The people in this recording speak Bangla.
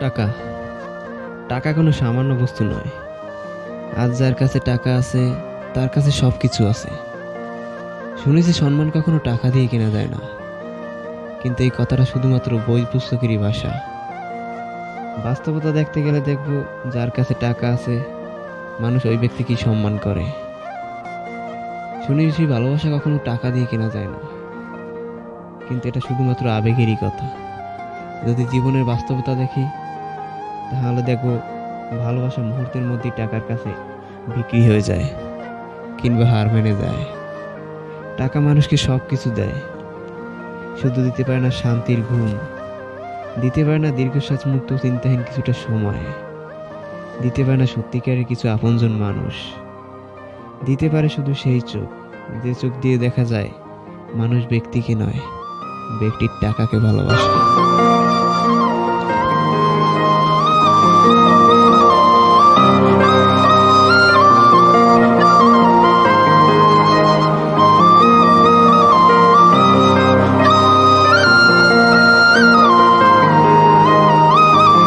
টাকা। টাকা কোনো সামান্য বস্তু নয়। আজ যার কাছে টাকা আছে, তার কাছে সব কিছু আছে। শুনেছি সম্মান কখনো টাকা দিয়ে কেনা যায় না। কিন্তু এই কথাটা শুধুমাত্র বই পুস্তকেরই ভাষা। বাস্তবতা দেখতে গেলে দেখব যার কাছে টাকা আছে, মানুষ ওই ব্যক্তিকেই সম্মান করে। শুনেছি ভালোবাসা কখনো টাকা দিয়ে কেনা যায় না। কিন্তু এটা শুধুমাত্র আবেগেরই কথা। যদি জীবনের বাস্তবতা দেখি তাহলে দেখো, ভালোবাসা মুহূর্তের মধ্যেই টাকার কাছে বিক্রি হয়ে যায়, কিংবা হার মেনে যায়। টাকা মানুষকে সব কিছু দেয়। শুধু দিতে পারে না শান্তির ঘুম, দিতে পারে না দীর্ঘশ্বাস মুক্ত চিন্তাহীন কিছুটা সময়, দিতে পারে না সত্যিকারের কিছু আপনজন মানুষ, দিতে পারে শুধু সেই চোখ, যে চোখ দিয়ে দেখা যায় মানুষ ব্যক্তিকে নয়, ব্যক্তির টাকাকে ভালোবাসে।